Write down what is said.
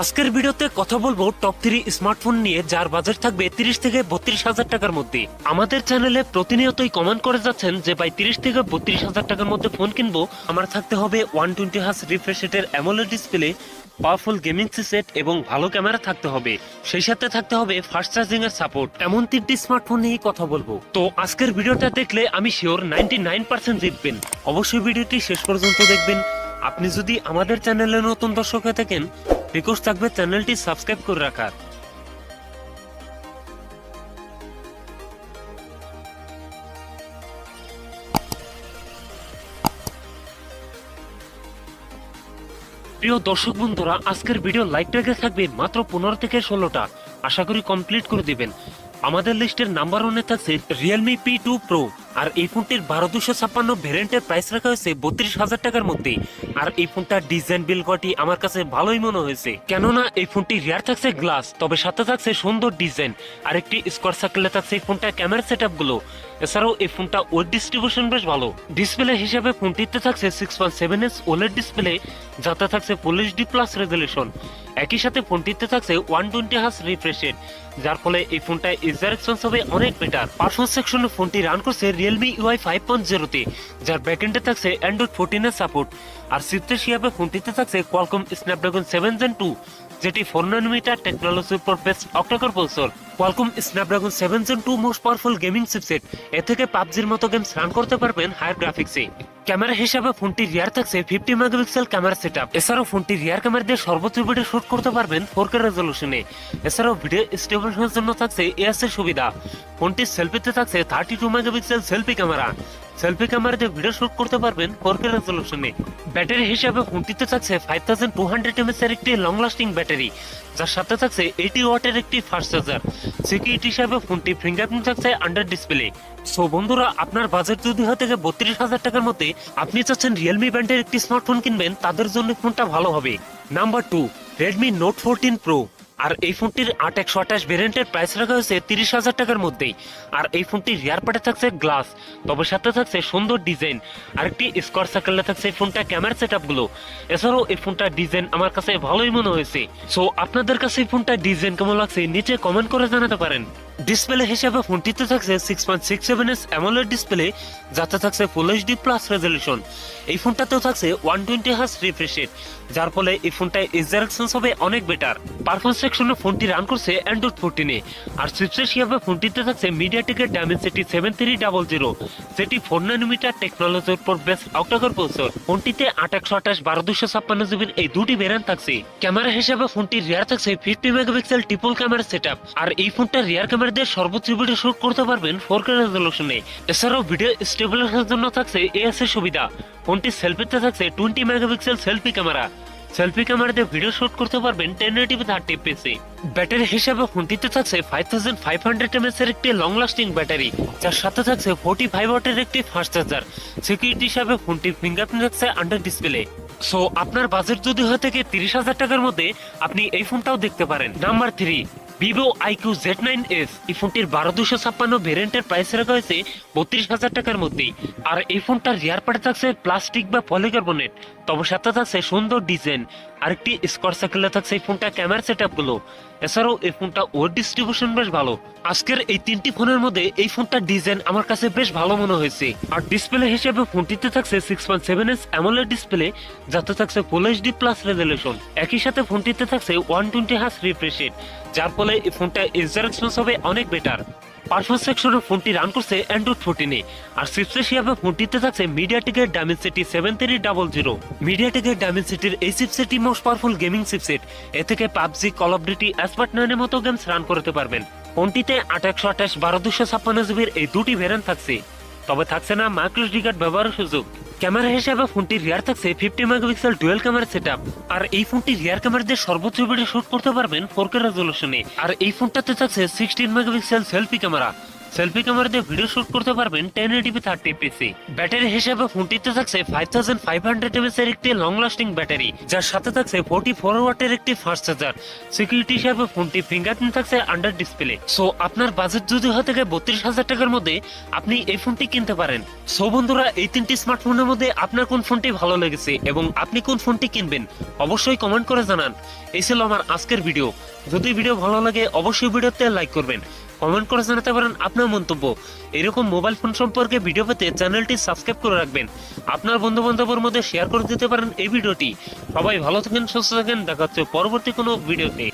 আজকের ভিডিওতে কথা বলব টপ থ্রি স্মার্টফোন নিয়ে, যার বাজেট থাকবে তিরিশ থেকে বত্রিশ হাজার টাকার মধ্যে। আমাদের চ্যানেলে প্রতিনিয়তই কমেন্ট করে যাচ্ছেন যে, ভাই, তিরিশ থেকে বত্রিশ হাজার টাকার মধ্যে ফোন কিনবো। আমার থাকতে হবে ওয়ান টোয়েন্টি হাস রিফ্রেশ রেটের AMOLED display powerful gaming set এবং ভালো ক্যামেরা থাকতে হবে। সেই সাথে থাকতে হবে ফাস্ট চার্জিং এর সাপোর্ট এমন তিনটি স্মার্টফোন নিয়েই কথা বলব। তো আজকের ভিডিওটা দেখলে আমি শিওর নাইনটি নাইন পার্সেন্ট জিতবেন। অবশ্যই ভিডিওটি শেষ পর্যন্ত দেখবেন। আপনি যদি আমাদের চ্যানেলে নতুন দর্শক হয়ে থাকেন রিকোয়েস্ট থাকবে চ্যানেলটি সাবস্ক্রাইব করে রাখার। প্রিয় দর্শক বন্ধুরা, আজকের ভিডিও লাইক রেখে থাকবে মাত্র পনেরো থেকে ষোলোটা। আশা করি কমপ্লিট করে দিবেন। আমাদের লিস্টের নাম্বার ওয়ানে থাকছে রিয়েলমি পি টু প্রো আর এই ফোনটির বারো দুশো ছাপ্পান্ন ভ্যারিয়েন্টের প্রাইস রাখা হয়েছে বত্রিশ হাজার টাকার মধ্যে। আর এই ফোনটার ডিজাইন বিল কোয়ালিটি আমার কাছে ভালোই মনে হয়েছে। কেননা এই ফোনটি রিয়ার থাকছে গ্লাস তবে সাথে থাকছে সুন্দর ডিজাইন আর একটি স্কোয়ার সার্কেলে থাকছে এই ফোনটা ক্যামেরা সেটগুলো এছাড়াও এই ফোনটা ওয়েট ডিস্ট্রিবিউশন বেশ ভালো। ডিসপ্লে হিসেবে ফোনটিতে থাকছে six point seven S OLED display যাতে থাকছে ফুল এইচডি প্লাস রেজলিউশন একই সাথে ফোনটিতে থাকছে ওয়ান টোয়েন্টি হাস রিফ্রেশেড যার ফলে এই ফোনটা ইউজার এক্সপেন্স হবে অনেক বেটার পারফরমেন্স সেকশনে ফোনটি রান করছে রিয়েলমি ইউআই ফাইভ পয়েন্ট জিরোতে যার ব্যাকএন্ডে থাকছে অ্যান্ড্রয়েড ফোরটিনের সাপোর্ট আর সিপ্তে হিসাবে ফোনটিতে থাকছে Qualcomm Snapdragon seven gen two যেটি ফোর নানোমিটার টেকনোলজির উপর based octa core processor Qualcomm Snapdragon seven gen two most powerful gaming chipset এ থেকে পাবজির মতো গেমস রান করতে পারবেন হায়ার গ্রাফিক্সে ক্যামেরা হিসাবে ফোনটি রিয়ার থাকছে fifty megapixel camera set up এছাড়াও ফোনটি রিয়ার ক্যামেরা দিয়ে সর্বোচ্চ ভিডিও শুট করতে পারবেন ফোর কে রেজলিউশনে এছাড়াও ভিডিও স্টেবলেশনের জন্য থাকছে এএস এর সুবিধা। ফোনটির সেলফিতে থাকছে thirty two megapixel selfie camera selfie camera দিয়ে ভিডিও শুট করতে পারবেন ফোর কে রেজলিউশনে ব্যাটারি হিসাবে ফোনটিতে থাকছে five thousand two hundred MS এর একটি লং লাস্টিং ব্যাটারি যার সাথে থাকছে এইটি ওয়াটের একটি ফাস্ট চার্জার সিকিউরিটি হিসাবে ফোনটি ফিঙ্গারপ্রিন্ট থাকছে আন্ডার ডিসপ্লে সো বন্ধুরা, আপনার বাজেট যদি হয় থেকে বত্রিশ হাজার টাকার মধ্যে আপনি চাচ্ছেন রিয়েলমি ব্র্যান্ডের একটি স্মার্টফোন কিনবেন, তাদের জন্য ফোনটা ভালো হবে? Number two Redmi Note fourteen pro আর এই ফোনটির আট একশো আঠাশ ভেরিয়েন্টের প্রাইস রাখা হয়েছে তিরিশ হাজার টাকার মধ্যেই। আর এই ফোনটির রিয়ার পার্টে থাকছে গ্লাস তবে সাথে থাকছে সুন্দর ডিজাইন আর একটি স্কোয়ার সার্কেলে থাকছে এই ফোনটা ক্যামেরা সেট আপগুলো এছাড়াও এই ফোনটার ডিজাইন আমার কাছে ভালোই মনে হয়েছে। সো আপনাদের কাছে এই ফোনটার ডিজাইন কেমন লাগছে, নিচে কমেন্ট করে জানাতে পারেন। ডিসপ্লে হিসেবে ফোনটিতে থাকছে six point six seven S AMOLED display, যাতে থাকছে ফুল এইচডি প্লাস রেজলিউশন এই ফোনটাতেও থাকছে ওয়ান টোয়েন্টি হার্স রিফ্রেশেড যার ফলে এই ফোনটায় ইজারেকশন হবে অনেক বেটার পারফরমেন্স সেকশনে ফোনটি রান করছে অ্যান্ড্রয়েড ফোরটিনে আর সুইচেস হিসাবে ফোনটিতে থাকছে মিডিয়াটেকের Dimensity seven three double zero যেটি ফোর নানোমিটার টেকনোলজির উপর বেস্ট অক্টাকর প্রসেসর ফোনটিতে একশো আঠাশ বারো দুশো ছাপ্পান্ন জিবির এই দুটি ভেরিয়েন্ট থাকছে। ক্যামেরা হিসাবে ফোনটির রিয়ার থাকছে fifty megapixel triple camera set আর এই ফোনটার রিয়ার ক্যামেরা দিয়ে সর্বোচ্চ ভিডিও শুট করতে পারবেন ফোর কে রেজলিউশনে এছাড়াও ভিডিও স্টেবিলাইজেশনের জন্য থাকছে এএস এর সুবিধা। ফোনটির সেলফিতে থাকছে twenty megapixel selfie camera selfie camera দিয়ে ভিডিও শুট করতে পারবেন ten eighty p thirty PC battery হিসাবে ফোনটিতে থাকছে five thousand five hundred MS এর একটি লং লাস্টিং ব্যাটারি, যার সাথে থাকছে ফোর্টি ফাইভ ওয়াটের একটি ফাস্ট চার্জার সিকিউরিটি হিসাবে ফোনটির ফিঙ্গারপ্রিন্ট থাকছে আন্ডার ডিসপ্লে সো আপনার বাজেট যদি হয়ে থাকে তিরিশ হাজার টাকার মধ্যে, আপনি এই ফোনটাও দেখতে পারেন। Number three Vivo iQOO Z nine S এই ফোনটির বারো দুশো ছাপ্পান্ন ভেরিয়েন্টের প্রাইস রাখা হয়েছে বত্রিশ হাজার টাকার মধ্যে আর এই ফোনটার রিয়ার পার্টে থাকছে প্লাস্টিক বা পলিকার্বনেট তবে সাথে থাকছে সুন্দর ডিজাইন আরেকটি স্কোয়ার সার্কেলে থাকছে এই ফোনটা, ক্যামেরা সেটগুলো। এছাড়াও এই ফোনটা ওয়েট ডিস্ট্রিবিউশন বেশ ভালো। আজকের এই তিনটি ফোনের মধ্যে এই ফোনটার ডিজাইন আমার কাছে বেশ ভালো মনে হয়েছে। আর ডিসপ্লে হিসেবে ফোনটিতে থাকছে six point seven S AMOLED display যাতে থাকছে ফুল এইচডি প্লাস রেজলিউশন একই সাথে ফোনটিতে থাকছে ওয়ান টোয়েন্টি হাস রিফ্রেশেড যার ফলে এই ফোনটা এক্সপেন্স হবে অনেক বেটার পারফরমেন্স সেকশনে ফোনটি রান করছে অ্যান্ড্রয়েড ফোরটিনে আর হিসাবে ফোনটিতে থাকছে মিডিয়াটেকের সেভেন থ্রি ডাবল জিরো মিডিয়াটেকের এই চিপসেটই মোস্ট পাওয়ারফুল গেমিং চিপসেট এ থেকে PUBG call of duty asphalt নাইনের মতো গেমস রান করতে পারবেন। ফোনটিতে আট একশো আঠাশ, বারো দুশো ছাপ্পান্ন জিবির এই দুটি ভ্যারিয়েন্ট থাকছে। তবে থাকছে না মাইক্রো কার্ড ব্যবহারের সুযোগ। ক্যামেরা হিসেবে ফোনটির রিয়ার থাকছে fifty megapixel dual camera set আর এই ফোনটি রিয়ার ক্যামেরা দিয়ে সর্বোচ্চ ভিডিও শুট করতে পারবেন ফোর কে রেজলিউশনে আর এই ফোনটাতে থাকছে sixteen megapixel selfie camera selfie camera দিয়ে ভিডিও শুট করতে পারবেন ten eighty p thirty PC battery হিসেবে ফোনটিতে থাকছে five thousand five hundred MS এর একটি লং লাস্টিং ব্যাটারি যার সাথে থাকছে ফোর্টি ফোর ওয়াটের একটি ফাস্ট চার্জার সিকিউরিটি হিসাবে ফোনটি ফিঙ্গারপ্রিন্ট থাকছে আন্ডার ডিসপ্লে সো আপনার বাজেট যদি হয় থেকে বত্রিশ হাজার টাকার মধ্যে আপনি এই ফোনটি কিনতে পারেন। সো বন্ধুরা, এই তিনটি স্মার্টফোনের মধ্যে আপনার কোন ফোনটি ভালো লেগেছে এবং আপনি কোন ফোনটি কিনবেন, অবশ্যই কমেন্ট করে জানান। এই ছিল আমার আজকের ভিডিও যদি ভিডিও ভালো লাগে, অবশ্যই ভিডিওতে লাইক করবেন। কমেন্ট করে জানাতে পারেন আপনার মন্তব্য। এরকম মোবাইল ফোন সম্পর্কে ভিডিও পেতে চ্যানেলটি সাবস্ক্রাইব করে রাখবেন। আপনার বন্ধু বান্ধবের মধ্যে শেয়ার করে দিতে পারেন এই ভিডিওটি সবাই ভালো থাকেন, সুস্থ থাকেন, দেখা হচ্ছে পরবর্তী কোনো ভিডিওতে